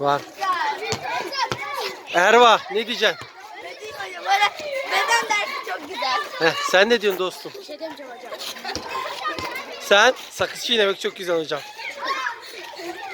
Var. Erva ne diyeceksin? Ne diyeyim hocam? Beden dersi çok güzel. Heh, sen ne diyorsun dostum? Bir şey demeyeceğim hocam. Sen sakız çiğnemek çok güzel hocam.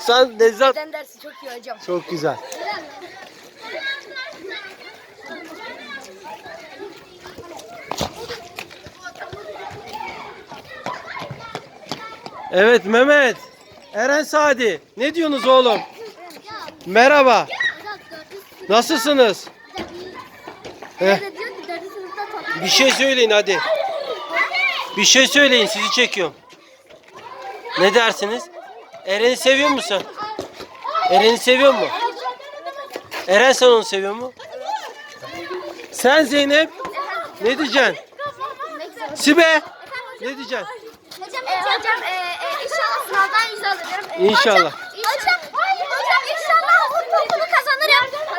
Sen Nezzat Beden dersi çok iyi hocam. çok güzel. Evet Mehmet. Eren Sadi. Ne diyorsunuz oğlum? Merhaba. Nasılsınız? Heh, bir şey söyleyin hadi. Bir şey söyleyin sizi çekiyorum. Ne dersiniz? Eren'i seviyor musun? Eren'i seviyor mu? Eren sen onu seviyor mu? Sen Zeynep ne diyeceksin? Sibe ne diyeceksin? Hocam, e, hocam e, e, inşallah sınavdan yüz alırım. E,